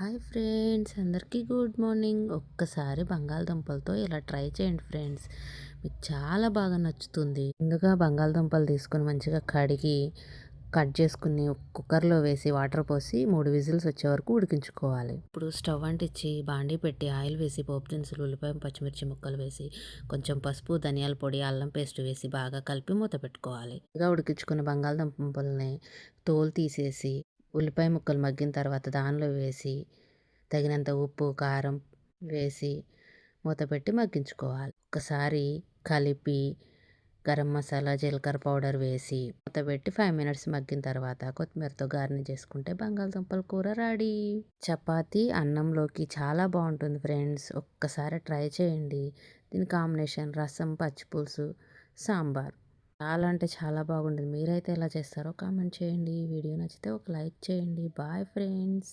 Hi friends అందరికీ good morning. ఒక్కసారి బంగాళదుంపలతో ఇలా ట్రై చేయండి ఫ్రెండ్స్. మీకు చాలా బాగా నచ్చుతుంది. ముందుగా బంగాళదుంపలు తీసుకుని మంచిగా కడిగి కట్ చేసుకుని కుక్కర్లో వేసి వాటర్ పోసి మూడు విజిల్స్ వచ్చే వరకు ఉడికించుకోవాలి. ఇప్పుడు స్టవ్ అంటించి బాండీ పెట్టి ఆయిల్ వేసి పోపు దినుసులు ఉల్లిపాయ పచ్చిమిర్చి ముక్కలు వేసి కొంచెం పసుపు ధనియాల పొడి అల్లం పేస్ట్ వేసి బాగా కలిపి మూత పెట్టుకోవాలి. ఇలా ఉడికించుకున్న బంగాళదుంపల్ని తోలు తీసేసి ఉల్లిపాయ ముక్కలు మగ్గిన తర్వాత దానిలో వేసి తగినంత ఉప్పు కారం వేసి మూత పెట్టి మగ్గించుకోవాలి. ఒకసారి కలిపి గరం మసాలా జీలకర్ర పౌడర్ వేసి మూత పెట్టి ఫైవ్ మినిట్స్ మగ్గిన తర్వాత కొత్తిమీరతో గార్నిష్ చేసుకుంటే బంగాళదుంపల కూర రెడీ. చపాతి అన్నంలోకి చాలా బాగుంటుంది ఫ్రెండ్స్. ఒక్కసారి ట్రై చేయండి. దీని కాంబినేషన్ రసం పచ్చిపులుసు సాంబార్. చాలా అంటే చాలా బాగుంటుంది. మీరైతే ఎలా చేస్తారో కామెంట్ చేయండి. వీడియో నచ్చితే ఒక లైక్ చేయండి. Bye friends.